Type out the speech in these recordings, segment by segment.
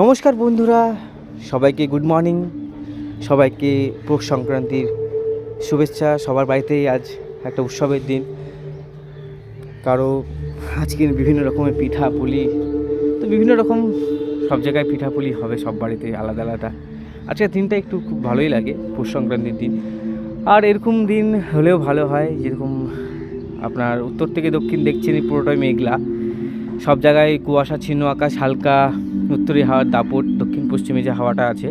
নমস্কার বন্ধুরা, সবাইকে গুড মর্নিং সবাইকে পৌষ সংক্রান্তির শুভেচ্ছা। সবার বাড়িতেই আজ একটা উৎসবের দিন। কারও আজকে বিভিন্ন রকমের পিঠা পুলি তো বিভিন্ন রকম সব জায়গায় পিঠা পুলি হবে, সব বাড়িতে আলাদা আলাদা। আজকের দিনটা একটু খুব ভালোই লাগে পৌষ সংক্রান্তির দিন। আর এরকম দিন হলেও ভালো হয়, যেরকম আপনার উত্তর থেকে দক্ষিণ দেখছেনই পুরোটাই মেঘলা। সব জায়গায় কুয়াশা, ছিন্ন আকাশ, হালকা উত্তরে হাওয়ার দাপট, দক্ষিণ পশ্চিমে যে হাওয়াটা আছে,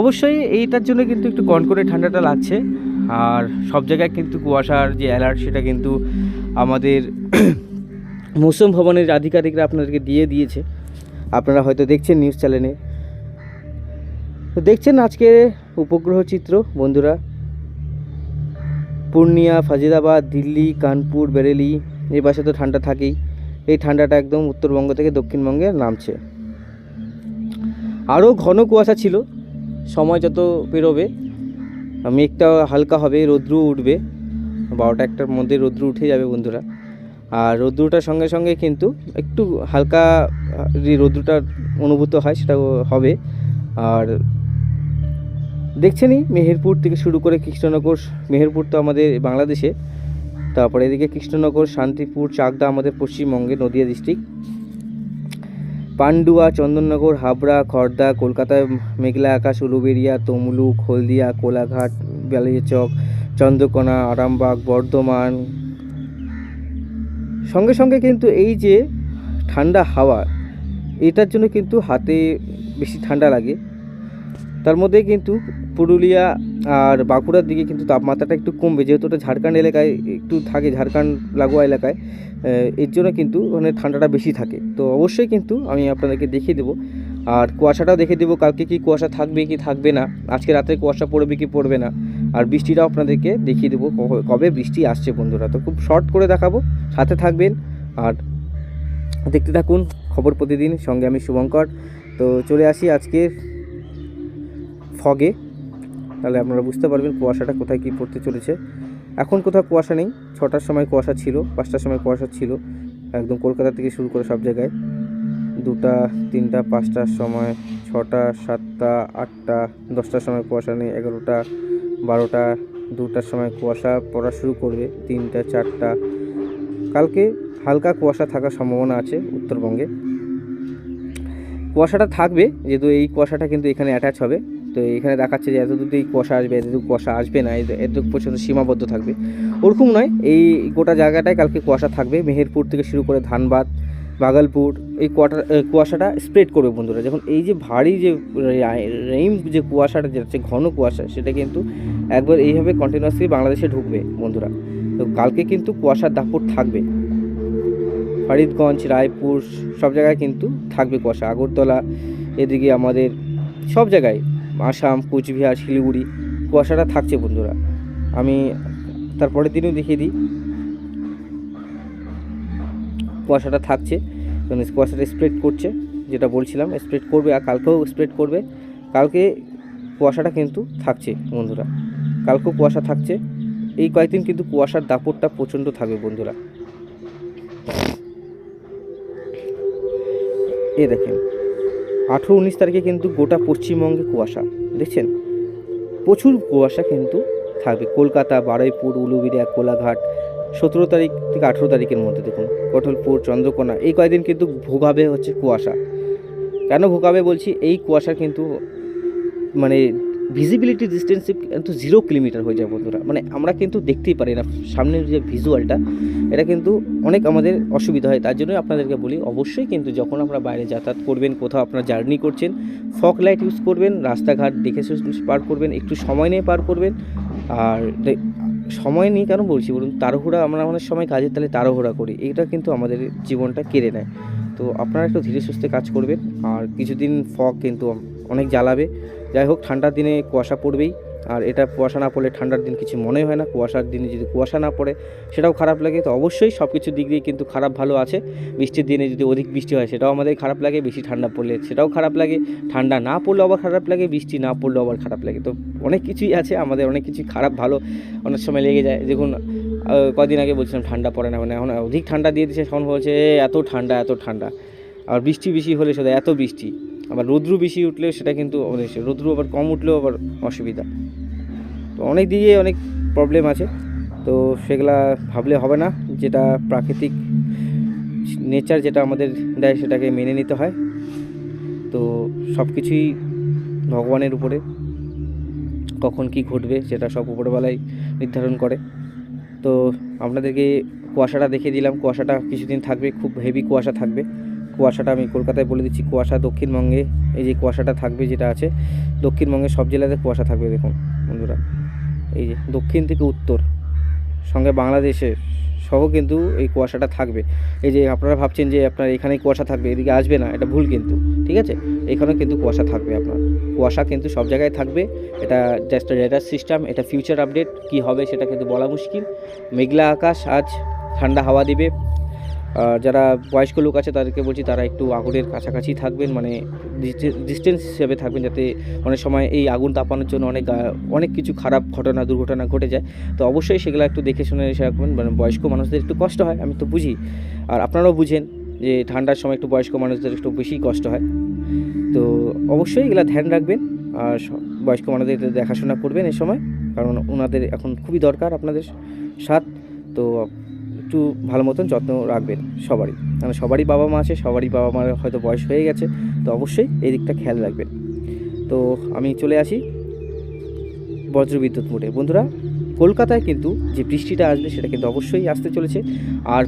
অবশ্যই এইটার জন্য কিন্তু একটু কনকনে ঠান্ডাটা লাগছে। আর সব জায়গায় কিন্তু কুয়াশার যে অ্যালার্ট সেটা কিন্তু আমাদের মৌসুম ভবনের আধিকারিকরা আপনাদেরকে দিয়ে দিয়েছে। আপনারা হয়তো দেখছেন নিউজ চ্যানেলে তো দেখছেন আজকে উপগ্রহ চিত্র, বন্ধুরা। পূর্ণিয়া ফাজিদাবাদ দিল্লি, কানপুর, বেরেলি এই পাশে তো ঠান্ডা থাকেই। এই ঠান্ডাটা একদম উত্তরবঙ্গ থেকে দক্ষিণবঙ্গে নামছে। আরও ঘন কুয়াশা ছিল, সময় যত পেরোবে, মেঘটা হালকা হবে, রৌদ্র উঠবে, বারোটা একটার মধ্যে রৌদ্র উঠে যাবে বন্ধুরা। আর রৌদ্রটার সঙ্গে সঙ্গে কিন্তু একটু হালকা রৌদ্রটা অনুভূত হয় সেটা হবে। আর দেখছেনই মেহেরপুর থেকে শুরু করে কৃষ্ণনগর, মেহেরপুর তো আমাদের বাংলাদেশে। তারপরে এদিকে কৃষ্ণনগর, শান্তিপুর, চাকদা, আমাদের পশ্চিমবঙ্গে নদিয়া ডিস্ট্রিক্ট পান্ডুয়া, চন্দননগর, হাবড়া, খর্দা কলকাতায় মেঘলা আকাশ উলুবেড়িয়া তমলুক, হলদিয়া, কোলাঘাট বালিয়াচক চন্দ্রকোনা, আরামবাগ, বর্ধমান। সঙ্গে সঙ্গে কিন্তু এই যে ঠান্ডা হাওয়া, এটার জন্য কিন্তু হাতে বেশি ঠান্ডা লাগে। তার মধ্যে কিন্তু পুরুলিয়া আর বাঁকুড়ার দিকে কিন্তু তাপমাত্রাটা একটু কমবে, যেহেতু ওটা ঝাড়খণ্ড এলাকায় একটু থাকে, ঝাড়খণ্ড লাগোয়া এলাকায় এর জন্য কিন্তু ওখানে ঠান্ডাটা বেশি থাকে। তো অবশ্যই কিন্তু আমি আপনাদেরকে দেখিয়ে দেবো। আর কুয়াশাটাও দেখে দেবো, কালকে কি কুয়াশা থাকবে কি থাকবে না, আজকে রাতে কুয়াশা পড়বে কি পড়বে না, আর বৃষ্টিটাও আপনাদেরকে দেখিয়ে দেবো কবে- বৃষ্টি আসছে বন্ধুরা। তো খুব শর্ট করে দেখাবো, সাথে থাকবেন, আর দেখতে থাকুন, খবর প্রতিদিন, সঙ্গে আমি শুভঙ্কর। তো চলে আসি আজকের ফগে, তাহলে আপনারা বুঝতে পারবেন কুয়াশাটা কোথায় কী পড়তে চলেছে। এখন কোথাও কুয়াশা নেই, ছটার সময় কুয়াশা ছিল, পাঁচটার সময় কুয়াশা ছিল, একদম কলকাতা থেকে শুরু করে সব জায়গায়। দুটা, তিনটা, পাঁচটার সময়, ছটা, সাতটা, আটটা, দশটার সময় কুয়াশা নেই, এগারোটা, বারোটা, দুটার সময় কুয়াশা পড়া শুরু করবে, তিনটা, চারটা। কালকে হালকা কুয়াশা থাকার সম্ভাবনা আছে উত্তরবঙ্গে। কুয়াশাটা থাকবে, যেহেতু এই কুয়াশাটা কিন্তু এখানে অ্যাটাচ হবে। তো এখানে দেখাচ্ছে যে এতদূর এই কুয়াশা আসবে এতদূর কুয়াশা আসবে না এত- এতটুকু পর্যন্ত সীমাবদ্ধ থাকবে। ওরকম নয় এই গোটা জায়গাটায় কালকে কুয়াশা থাকবে। মেহেরপুর থেকে শুরু করে ধানবাদ বাগালপুর এই কুয়াটা এ, কুয়াশাটা স্প্রেড করবে বন্ধুরা। যখন এই যে ভারী যে রেইম যে কুয়াশাটা যাচ্ছে ঘন কুয়াশা সেটা কিন্তু একবার এইভাবে কন্টিনিউয়াসলি বাংলাদেশে ঢুকবে বন্ধুরা। তো কালকে কিন্তু কুয়াশার দাপট থাকবে। ফরিদগঞ্জ রায়পুর সব জায়গায় কিন্তু থাকবে কুয়াশা। আগরতলা এদিকে আমাদের সব জায়গায় আসাম, কুচবিহার, শিলিগুড়ি, কুয়াশাটা থাকছে বন্ধুরা। আমি তারপরের দিনও দেখিয়ে দিই। কুয়াশাটা থাকছে কারণ কুয়াশাটা স্প্রেড করছে, যেটা বলছিলাম স্প্রেড করবে আর কালকেও স্প্রেড করবে। কালকে কুয়াশাটা কিন্তু থাকছে বন্ধুরা। কালকেও কুয়াশা থাকছে। এই কয়েকদিন কিন্তু কুয়াশার দাপটটা প্রচণ্ড থাকবে বন্ধুরা। এ দেখেন। আঠেরো উনিশ তারিখে কিন্তু গোটা পশ্চিমবঙ্গে কুয়াশা, দেখছেন? প্রচুর কুয়াশা কিন্তু থাকবে। কলকাতা, বারুইপুর উলুবিরিয়া কোলাঘাট, সতেরো তারিখ থেকে আঠেরো তারিখের মধ্যে দেখুন কঠলপুর চন্দ্রকোনা, এই কয়েকদিন কিন্তু ভোগাবে হচ্ছে কুয়াশা। কেন ভোগাবে বলছি? এই কুয়াশা কিন্তু মানে ভিজিবিলিটি ডিস্টেন্স কিন্তু জিরো কিলোমিটার হয়ে যায় বন্ধুরা। মানে আমরা কিন্তু দেখতেই পারি না সামনের যে ভিজুয়ালটা এটা কিন্তু অনেক আমাদের অসুবিধা হয়। তার জন্যই আপনাদেরকে বলি, অবশ্যই কিন্তু যখন আপনারা বাইরে যাতায়াত করবেন, কোথাও আপনারা জার্নি করছেন ফক লাইট ইউজ করবেন, রাস্তাঘাট দেখে পার করবেন, একটু সময় নিয়ে পার করবেন। আর সময় নিয়ে কেন বলছি বলুন? তাড়াহুড়া, আমরা অনেক সময় কাজের তালে তাড়াহুড়া করি। এটা কিন্তু আমাদের জীবনটা কেড়ে নেয়। তো আপনারা একটু ধীরে সুস্থে কাজ করবেন। আর কিছুদিন ফগ কিন্তু অনেক জ্বালাবে। যাই হোক, ঠান্ডার দিনে কুয়াশা পড়বেই। আর এটা কুয়াশা না পড়লে ঠান্ডার দিন কিছু মনে হয় না। কুয়াশার দিনে যদি কুয়াশা না পড়ে, সেটাও খারাপ লাগে। তো অবশ্যই সব কিছু দিক দিয়ে কিন্তু খারাপ ভালো আছে। বৃষ্টির দিনে যদি অধিক বৃষ্টি হয়, সেটাও আমাদের খারাপ লাগে। বেশি ঠান্ডা পড়লে সেটাও খারাপ লাগে। ঠান্ডা না পড়লে আবার খারাপ লাগে। বৃষ্টি না পড়লে আবার খারাপ লাগে। তো অনেক কিছুই আছে। আমাদের অনেক কিছুই খারাপ, ভালো, অনেক সময় লেগে যায়। দেখুন কদিন আগে বলছিলাম ঠান্ডা পড়ে না মানে এখন অধিক ঠান্ডা দিয়ে দিচ্ছে। তখন বলছে এত ঠান্ডা এত ঠান্ডা। আর বৃষ্টি বেশি হলে সেটা, এত বৃষ্টি। আবার রৌদ্র বেশি উঠলেও সেটা কিন্তু অনেক রৌদ্র আবার কম উঠলেও আবার অসুবিধা। তো অনেক দিকে অনেক প্রবলেম আছে। তো সেগুলা ভাবলে হবে না। যেটা প্রাকৃতিক নেচার যেটা আমাদের দেয় সেটাকে মেনে নিতে হয়। তো সব কিছুই ভগবানের উপরে। কখন কি ঘটবে সেটা সব উপরবেলায় নির্ধারণ করে। তো আপনাদেরকে কুয়াশাটা দেখিয়ে দিলাম। কুয়াশাটা কিছুদিন থাকবে, খুব হেভি কুয়াশা থাকবে। কুয়াশাটা আমি কলকাতায় বলে দিচ্ছি, কুয়াশা দক্ষিণবঙ্গে, এই যে কুয়াশাটা থাকবে যেটা আছে দক্ষিণবঙ্গে সব জেলাতে কুয়াশা থাকবে দেখুন বন্ধুরা। এই যে দক্ষিণ থেকে উত্তর, সঙ্গে বাংলাদেশের সহ কিন্তু এই কুয়াশাটা থাকবে। এই যে আপনারা ভাবছেন যে আপনার এখানে কুয়াশা থাকবে, এদিকে আসবে না, এটা ভুল কিন্তু, ঠিক আছে? এখানেও কিন্তু কুয়াশা থাকবে আপনার। কুয়াশা কিন্তু সব জায়গায় থাকবে, এটা জাস্ট রেডার সিস্টেম এটা ফিউচার আপডেট কি হবে সেটা কিন্তু বলা মুশকিল। মেঘলা আকাশ আজ ঠান্ডা হাওয়া দিবে আর যারা বয়স্ক লোক আছে তাদেরকে বলছি, তারা একটু আগুনের কাছাকাছি থাকবেন মানে ডিস্টেন্স হিসেবে থাকবেন যাতে অনেক সময় এই আগুন তাপানোর জন্য অনেক অনেক কিছু খারাপ ঘটনা, দুর্ঘটনা ঘটে যায়। তো অবশ্যই সেগুলো একটু দেখে শুনে রাখবেন মানে বয়স্ক মানুষদের একটু কষ্ট হয়, আমি তো বুঝি। আর আপনারাও বুঝেন যে ঠান্ডার সময় একটু বয়স্ক মানুষদের একটু বেশি কষ্ট হয়। তো অবশ্যই এগুলো ধ্যান রাখবেন, আর বয়স্ক মানুষদের দেখাশোনা করবেন এ সময়, কারণ ওনাদের এখন খুবই দরকার আপনাদের সাথ। তো একটু ভালো মতন যত্ন রাখবেন সবারই। কারণ সবারই বাবা মা আছে, সবারই বাবা মার হয়তো বয়স হয়ে গেছে, তো অবশ্যই এই দিকটা খেয়াল রাখবেন। তো আমি চলে আসি বজ্রবিদ্যুৎ মোড়ে। বন্ধুরা, কলকাতায় কিন্তু যে বৃষ্টিটা আসবে সেটা কিন্তু অবশ্যই আসতে চলেছে। আর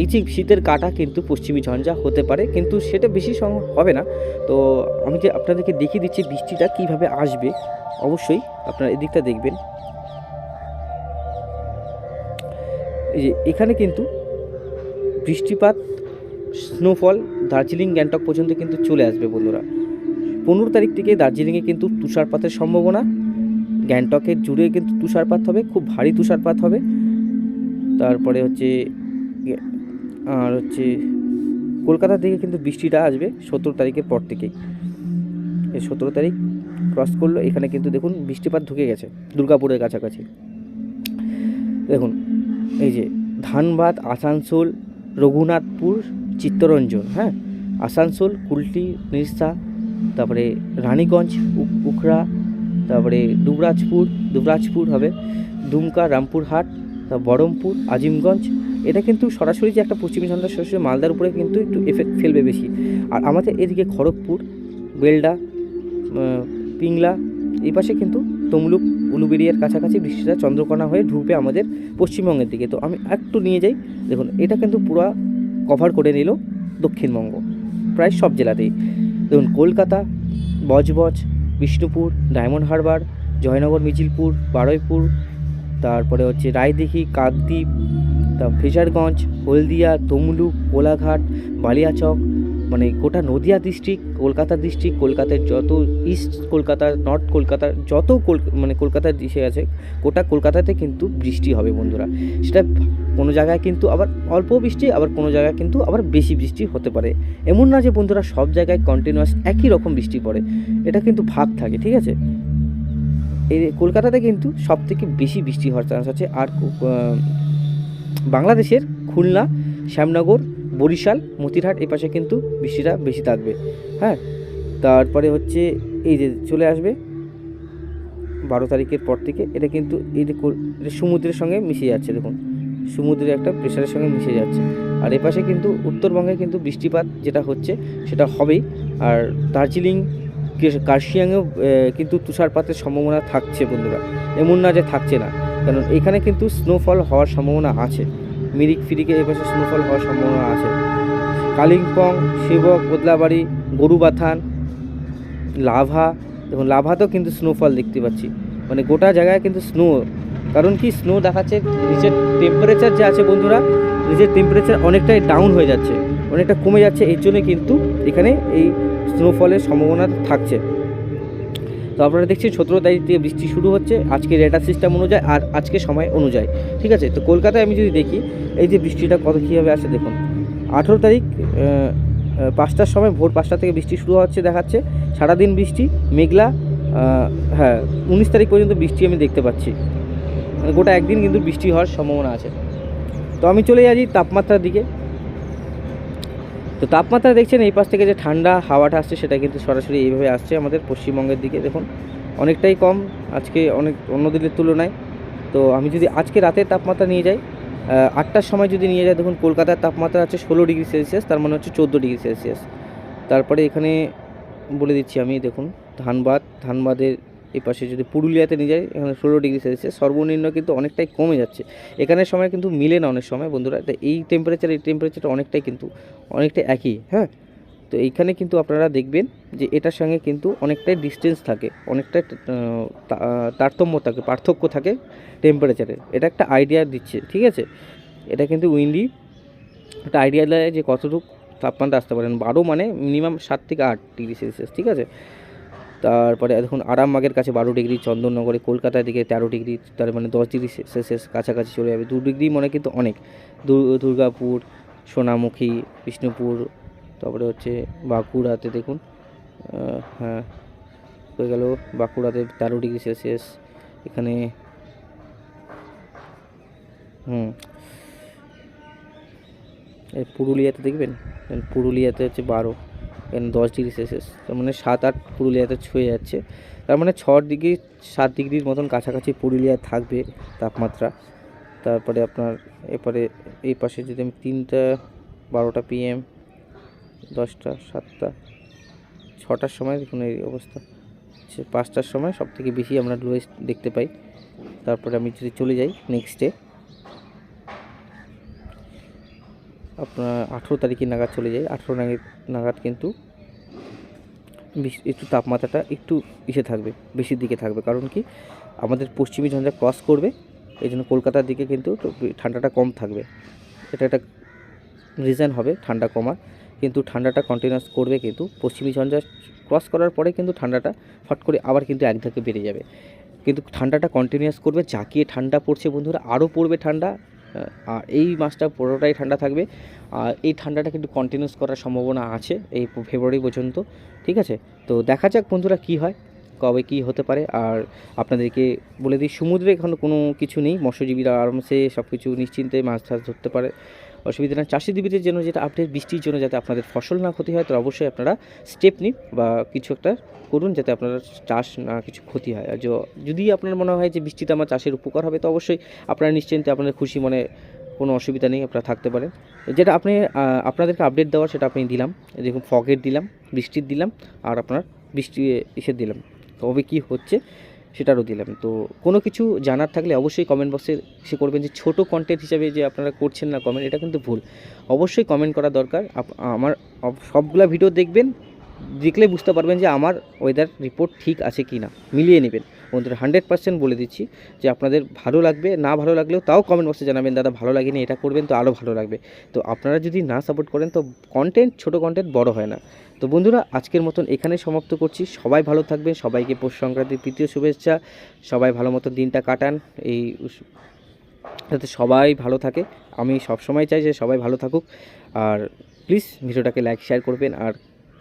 এই যে শীতের কাটা কিন্তু পশ্চিমী ঝঞ্ঝা হতে পারে, কিন্তু সেটা বেশি সম হবে না। তো আমি যে আপনাদেরকে দেখিয়ে দিচ্ছি বৃষ্টিটা কীভাবে আসবে, অবশ্যই আপনারা এদিকটা দেখবেন। এই যে এখানে কিন্তু বৃষ্টিপাত স্নোফল দার্জিলিং, গ্যাংটক পর্যন্ত কিন্তু চলে আসবে বন্ধুরা। পনেরো তারিখ থেকে দার্জিলিংয়ে কিন্তু তুষারপাতের সম্ভাবনা। গ্যাংটকের জুড়ে কিন্তু তুষারপাত হবে, খুব ভারী তুষারপাত হবে। তারপরে হচ্ছে, আর হচ্ছে কলকাতা থেকে কিন্তু বৃষ্টিটা আসবে সতেরো তারিখের পর থেকেই সতেরো তারিখ ক্রস করল, এখানে কিন্তু দেখুন বৃষ্টিপাত ঢুকে গেছে, দুর্গাপুরের কাছাকাছি। দেখুন এই যে ধানবাদ, আসানসোল, রঘুনাথপুর, চিত্তরঞ্জন হ্যাঁ? আসানসোল, কুলটি, নিরসা, তারপরে রানীগঞ্জ উখড়া, তারপরে দুবরাজপুর দুবরাজপুর হবে, দুমকা, রামপুরহাট, তা বহরমপুর আজিমগঞ্জ। এটা কিন্তু সরাসরি যে একটা পশ্চিমী সরাসরি মালদার উপরে কিন্তু একটু এফেক্ট ফেলবে বেশি। আর আমাদের এদিকে খড়গপুর, বেলডা পিংলা এই পাশে কিন্তু তমলুক উলুবেরিয়ার কাছাকাছি বৃষ্টিটা চন্দ্রকোনা হয়ে ঢুকবে আমাদের পশ্চিমবঙ্গের দিকে। তো আমি একটু নিয়ে যাই। দেখুন, এটা কিন্তু পুরো কভার করে নিল দক্ষিণবঙ্গ, প্রায় সব জেলাতেই। দেখুন, কলকাতা, বজবজ, বিষ্ণুপুর, ডায়মন্ড হারবার, জয়নগর মিছিলপুর বারুইপুর, তারপরে হচ্ছে রায়দিঘি, কাকদ্বীপ, তা ফেজারগঞ্জ হলদিয়া, তমলুক, কোলাঘাট, বালিয়াচক মানে গোটা নদিয়া ডিস্ট্রিক্ট কলকাতা ডিস্ট্রিক্ট কলকাতার যত ইস্ট কলকাতা নর্থ কলকাতার যত মানে কলকাতার দিশে আছে, গোটা কলকাতাতে কিন্তু বৃষ্টি হবে বন্ধুরা। সেটা কোনো জায়গায় কিন্তু আবার অল্প বৃষ্টি, আবার কোনো জায়গায় কিন্তু আবার বেশি বৃষ্টি হতে পারে। এমন না যে বন্ধুরা সব জায়গায় কন্টিনিউয়াস একই রকম বৃষ্টি পড়ে, এটা কিন্তু ভাগ থাকে, ঠিক আছে? এই কলকাতাতে কিন্তু সব থেকে বেশি বৃষ্টি হওয়ার চান্স আছে, আর বাংলাদেশের খুলনা, শ্যামনগর বরিশাল, মতিরহাট এই পাশে কিন্তু বৃষ্টিটা বেশি থাকবে। হ্যাঁ তারপরে হচ্ছে এই যে চলে আসবে বারো তারিখের পর থেকে, এটা কিন্তু এটা সমুদ্রের সঙ্গে মিশে যাচ্ছে, দেখুন। সমুদ্রের একটা প্রেশারের সঙ্গে মিশে যাচ্ছে। আর এপাশে কিন্তু উত্তরবঙ্গে কিন্তু বৃষ্টিপাত যেটা হচ্ছে, সেটা হবেই। আর দার্জিলিং কার্শিয়াংয়েও কিন্তু তুষারপাতের সম্ভাবনা থাকছে বন্ধুরা। এমন না যে থাকছে না, কারণ এখানে কিন্তু স্নোফল হওয়ার সম্ভাবনা আছে। মিরিক ফিরিকে এপাশে স্নোফল হওয়ার সম্ভাবনা আছে। কালিম্পং শিবক বদলাবাড়ি, গরুবাথান, লাভা দেখুন লাভাতেও কিন্তু স্নোফল দেখতে পাচ্ছি। মানে গোটা জায়গায় কিন্তু স্নো কারণ কি? স্নো দেখাচ্ছে নিচের টেম্পারেচার যে আছে বন্ধুরা, নিচের টেম্পারেচার অনেকটাই ডাউন হয়ে যাচ্ছে, অনেকটা কমে যাচ্ছে। এর জন্য কিন্তু এখানে এই স্নোফলের সম্ভাবনা থাকছে। তো আপনারা দেখছেন সতেরো তারিখ থেকে বৃষ্টি শুরু হচ্ছে। আজকে রেডার সিস্টেম অনুযায়ী আর আজকে সময় অনুযায়ী। ঠিক আছে? তো কলকাতায় আমি যদি দেখি, এই যে বৃষ্টিটা কত কীভাবে আসে দেখুন। আঠেরো তারিখ পাঁচটার সময় ভোর পাঁচটা থেকে বৃষ্টি শুরু হচ্ছে দেখাচ্ছে। সারাদিন বৃষ্টি, মেঘলা হ্যাঁ উনিশ তারিখ পর্যন্ত বৃষ্টি আমি দেখতে পাচ্ছি। মানে গোটা একদিন কিন্তু বৃষ্টি হওয়ার সম্ভাবনা আছে। তো আমি চলে যাচ্ছি তাপমাত্রার দিকে। তো তাপমাত্রা দেখছেন এই পাশ থেকে যে ঠান্ডা হাওয়াটা আসছে, সেটা কিন্তু সরাসরি এইভাবে আসছে আমাদের পশ্চিমবঙ্গের দিকে। দেখুন, অনেকটাই কম, আজকে অনেক অন্য দিনের তুলনায়। তো আমি যদি আজকে রাতের তাপমাত্রা নিয়ে যাই আটটার সময় যদি নিয়ে যাই, দেখুন কলকাতার তাপমাত্রা আছে ষোলো ডিগ্রি সেলসিয়াস, তার মানে হচ্ছে চোদ্দ ডিগ্রি সেলসিয়াস। তারপরে এখানে বলে দিচ্ছি আমি, দেখুন, ধানবাদ, ধানবাদের এই পাশে যদি পুরুলিয়াতে নিয়ে যাই, এখানে ষোলো ডিগ্রি সেলসিয়াস, সর্বনিম্ন কিন্তু অনেকটাই কমে যাচ্ছে। এখানের সময় কিন্তু মিলে না অনেক সময়, বন্ধুরা। তো এই টেম্পারেচার এই টেম্পারেচারটা অনেকটাই কিন্তু অনেকটাই একই হ্যাঁ? তো এইখানে কিন্তু আপনারা দেখবেন যে এটার সঙ্গে কিন্তু অনেকটাই ডিস্টেন্স থাকে, অনেকটাই তারতম্য থাকে, পার্থক্য থাকে টেম্পারেচারের এটা একটা আইডিয়া দিচ্ছে, ঠিক আছে? এটা কিন্তু উইন্ডি একটা আইডিয়া দেয় যে কতটুকু তাপমাত্রা আসতে পারেন বারো মানে মিনিমাম সাত থেকে আট ডিগ্রি সেলসিয়াস, ঠিক আছে? তারপরে দেখুন আরামবাগের কাছে বারো ডিগ্রি, চন্দননগরে কলকাতার দিকে তেরো ডিগ্রি, তার মানে দশ ডিগ্রি সেলসিয়াস কাছাকাছি চলে যাবে। দু ডিগ্রি মানে কিন্তু অনেক। দুর্গাপুর, সোনামুখী, বিষ্ণুপুর, তারপরে হচ্ছে বাঁকুড়াতে দেখুন হ্যাঁ হয়ে গেল বাঁকুড়াতে তেরো ডিগ্রি সেলসিয়াস। এখানে, হুম। পুরুলিয়াতে দেখবেন? পুরুলিয়াতে হচ্ছে বারো। এখানে দশ ডিগ্রি সেলসিয়াস তার মানে সাত আট পুরুলিয়াতে ছুঁয়ে যাচ্ছে। তার মানে ছ ডিগ্রি সাত ডিগ্রির মতন কাছাকাছি পুরুলিয়ায় থাকবে তাপমাত্রা। তারপরে আপনার এরপরে এই পাশে যদি আমি তিনটা, বারোটা পিএম দশটা, সাতটা, ছটার সময় দেখুন এই অবস্থা। পাঁচটার সময় সব থেকে বেশি আমরা লোয়েস্ট দেখতে পাই। তারপরে আমি যদি চলে যাই নেক্সটে আপনার আঠেরো তারিখে নাগাদ চলে যায়। আঠেরো নাগাদ কিন্তু একটু তাপমাত্রাটা একটু ইসে থাকবে, বেশির দিকে থাকবে। কারণ কি? আমাদের পশ্চিমী ঝঞ্ঝা ক্রস করবে এই জন্য কলকাতার দিকে কিন্তু ঠান্ডাটা কম থাকবে। এটা একটা রিজন হবে ঠান্ডা কমার। কিন্তু ঠান্ডাটা কন্টিনিউয়াস করবে কিন্তু পশ্চিমী ঝঞ্ঝা ক্রস করার পরে কিন্তু ঠান্ডাটা ফট করে আবার কিন্তু এক ধাকে বেড়ে যাবে। কিন্তু ঠান্ডাটা কন্টিনিউয়াস করবে, জাকিয়ে ঠান্ডা পড়ছে বন্ধুরা, আরও পড়বে ঠান্ডা। আর এই মাসটা পুরোটাই ঠান্ডা থাকবে। আর এই ঠান্ডাটা কিন্তু কন্টিনিউস করার সম্ভাবনা আছে এই ফেব্রুয়ারি পর্যন্ত, ঠিক আছে? তো দেখা যাক বন্ধুরা কি হয়, কবে কি হতে পারে। আর আপনাদেরকে বলে দিই, সমুদ্রে এখন কোনো কিছু নেই, মৎস্যজীবীরা আরামসে সব কিছু নিশ্চিন্তে মাছ টাছ ধরতে পারে। অসুবিধা না চাষিজীবীদের জন্য যেটা আপডেট বৃষ্টির জন্য যাতে আপনাদের ফসল না ক্ষতি হয় তো অবশ্যই আপনারা স্টেপ নিন বা কিছু একটা করুন যাতে আপনার চাষ না কিছু ক্ষতি হয়। আর যদি আপনার মনে হয় যে বৃষ্টিতে আমার চাষের উপকার হবে, তো অবশ্যই আপনারা নিশ্চিন্তে আপনাদের খুশি মনে কোনো অসুবিধা নেই, আপনারা থাকতে পারেন। যেটা আপনি আপনাদেরকে আপডেট দেওয়ার সেটা আপনি দিলাম। দেখুন ফগের দিলাম, বৃষ্টির দিলাম, আর আপনার বৃষ্টি এসে দিলাম। তবে কী হচ্ছে সেটারও দিলাম। তো কোনো কিছু জানার থাকলে অবশ্যই কমেন্ট বক্সে সে করবেন যে ছোট কন্টেন্ট হিসাবে যে আপনারা করছেন না কমেন্ট এটা কিন্তু ভুল। অবশ্যই কমেন্ট করা দরকার। আমার সবগুলা ভিডিও দেখবেন, দেখলে বুঝতে পারবেন যে আমার ওয়েদার রিপোর্ট ঠিক আছে কি না মিলিয়ে নেবেন। বন্ধুরা হান্ড্রেড পার্সেন্ট বলে দিচ্ছি যে আপনাদের ভালো লাগবে, না ভালো লাগলেও তাও কমেন্ট বক্সে জানাবেন, দাদা, ভালো লাগেনি, এটা করবেন তো আরও ভালো লাগবে। তো আপনারা যদি না সাপোর্ট করেন, তো কন্টেন্ট ছোট কন্টেন্ট বড় হয় না। তো বন্ধুরা, আজকের মতন এখানে সমাপ্ত করছি। সবাই ভালো থাকবেন, সবাইকে পৌষ সংক্রান্তির তৃতীয় শুভেচ্ছা। সবাই ভালো মতো দিনটা কাটান। এই যাতে সবাই ভালো থাকে। আমি সবসময় চাই যে সবাই ভালো থাকুক। আর প্লিজ ভিডিওটাকে লাইক, শেয়ার করবেন। আর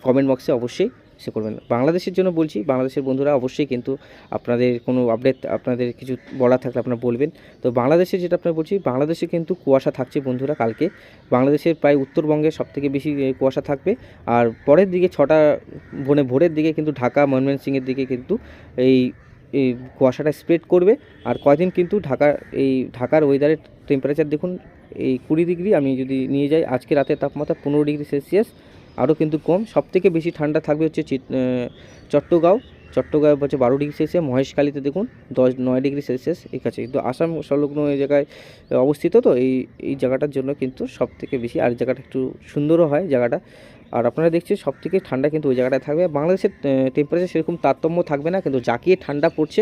কমেন্ট বক্সে অবশ্যই সে করবেন। বাংলাদেশের জন্য বলছি, বাংলাদেশের বন্ধুরা অবশ্যই কিন্তু আপনাদের কোনো আপডেট আপনাদের কিছু বলার থাকলে আপনারা বলবেন। তো বাংলাদেশে যেটা আপনার বলছি, বাংলাদেশে কিন্তু কুয়াশা থাকছে বন্ধুরা কালকে। বাংলাদেশের প্রায় উত্তরবঙ্গে সব থেকে বেশি কুয়াশা থাকবে। আর পরের দিকে ছটা মানে ভোরের দিকে কিন্তু ঢাকা, ময়মনসিংহের দিকে কিন্তু এই এই কুয়াশাটা স্প্রেড করবে। আর কয়দিন কিন্তু ঢাকা এই ঢাকার ওয়েদারের টেম্পারেচার দেখুন, এই কুড়ি ডিগ্রি, আমি যদি নিয়ে যাই, আজকে রাতের তাপমাত্রা পনেরো ডিগ্রি সেলসিয়াস। আরও কিন্তু কম। সব থেকে বেশি ঠান্ডা থাকবে হচ্ছে চট্টগাঁও চট্টগ্রাম। হচ্ছে বারো ডিগ্রি সেলসিয়াস, মহেশখালীতে দেখুন দশ, নয় ডিগ্রি সেলসিয়াস এই কাছে। কিন্তু আসাম সংলগ্ন এই জায়গায় অবস্থিত তো, এই এই জায়গাটার জন্য কিন্তু সব থেকে বেশি। আর জায়গাটা একটু সুন্দরও হয় জায়গাটা। আর আপনারা দেখছেন সব থেকে ঠান্ডা কিন্তু ওই জায়গাটায় থাকবে। বাংলাদেশের টেম্পারেচার সেরকম তারতম্য থাকবে না, কিন্তু জাকিয়ে ঠান্ডা পড়ছে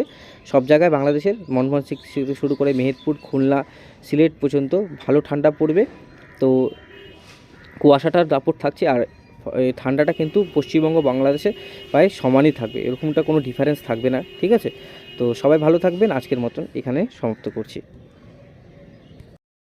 সব জায়গায় বাংলাদেশের। মনমোহন সিং শুরু করে মেহেরপুর, খুলনা, সিলেট পর্যন্ত ভালো ঠান্ডা পড়বে। তো কুয়াশাটার দাপট থাকছে। আর ঠান্ডাটা কিন্তু পশ্চিমবঙ্গ, বাংলাদেশে প্রায় সমানই থাকবে। এরকমটা কোনো ডিফারেন্স থাকবে না, ঠিক আছে? তো সবাই ভালো থাকবেন। আজকের মতন এখানে সমাপ্ত করছি।